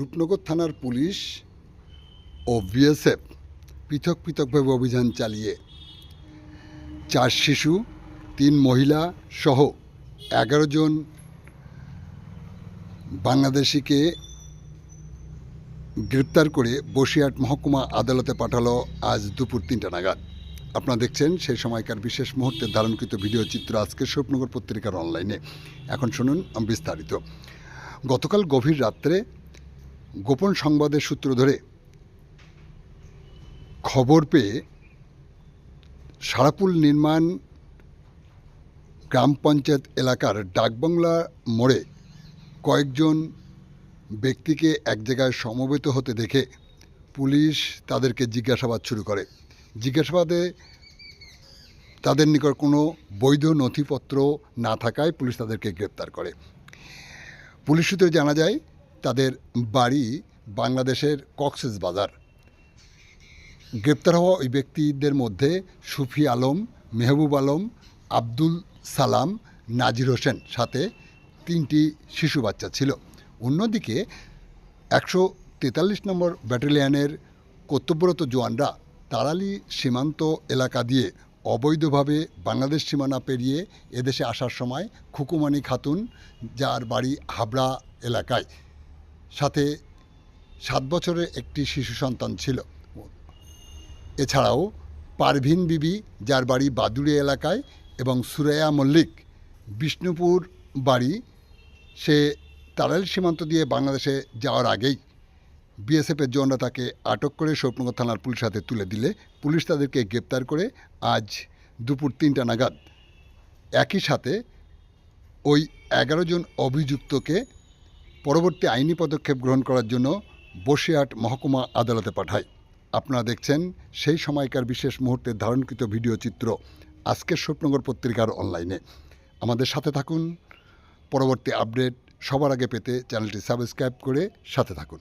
রূপনগর থানার পুলিশ ও বিএসএফ পৃথক পৃথকভাবে অভিযান চালিয়ে চার শিশু, তিন মহিলা সহ এগারো জন বাংলাদেশিকে গ্রেপ্তার করে বসিরহাট মহকুমা আদালতে পাঠালো আজ দুপুর তিনটা নাগাদ। আপনারা দেখছেন সেই সময়কার বিশেষ মুহূর্তে ধারণকৃত ভিডিও চিত্র আজকের স্বপ্নগর পত্রিকার অনলাইনে। এখন শুনুন বিস্তারিত। গতকাল গভীর রাত্রে গোপন সংবাদের সূত্র ধরে খবর পেয়ে সারাপুল নির্মাণ গ্রাম পঞ্চায়েত এলাকার ডাকবাংলা মোড়ে কয়েকজন ব্যক্তিকে এক জায়গায় সমবেত হতে দেখে পুলিশ তাদেরকে জিজ্ঞাসাবাদ শুরু করে। জিজ্ঞাসাবাদে তাদের নিকট কোনো বৈধ নথিপত্র না থাকায় পুলিশ তাদেরকে গ্রেপ্তার করে। পুলিশ সূত্রে জানা যায় তাদের বাড়ি বাংলাদেশের কক্সেস বাজার। গ্রেপ্তার হওয়া ওই ব্যক্তিদের মধ্যে সুফি আলম, মেহবুব আলম, আব্দুল সালাম, নাজির হোসেন সাথে তিনটি শিশু বাচ্চা ছিল। অন্যদিকে একশো তেতাল্লিশ নম্বর ব্যাটালিয়ানের কর্তব্যরত জওয়ানরা তারালি সীমান্ত এলাকা দিয়ে অবৈধভাবে বাংলাদেশ সীমানা পেরিয়ে এদেশে আসার সময় খুকুমানি খাতুন, যার বাড়ি হাবড়া এলাকায়। সাথে সাত বছরের একটি শিশু সন্তান ছিল। এছাড়াও পারভিন বিবি, যার বাড়ি বাদুড়ি এলাকায়, এবং সুরাইয়া মল্লিক, বিষ্ণুপুর বাড়ি, সে তারাইল সীমান্ত দিয়ে বাংলাদেশে যাওয়ার আগেই বিএসএফের জওয়ানরা তাকে আটক করে স্বপ্নগর থানার পুলিশ হাতে তুলে দিলে। পুলিশ তাদেরকে গ্রেপ্তার করে আজ দুপুর তিনটা নাগাদ। একই সাথে ওই এগারো জন অভিযুক্তকে পরবর্তী আইনি পদক্ষেপ গ্রহণ করার জন্য বসিরহাট মহকুমা আদালতে পাঠায় আপনারা দেখছেন সেই সময়কার বিশেষ মুহূর্তে ধারণকৃত ভিডিও চিত্র আজকের স্বপ্নগর পত্রিকার অনলাইনে। আমাদের সাথে থাকুন। পরবর্তী আপডেট সবার আগে পেতে চ্যানেলটি সাবস্ক্রাইব করে সাথে থাকুন।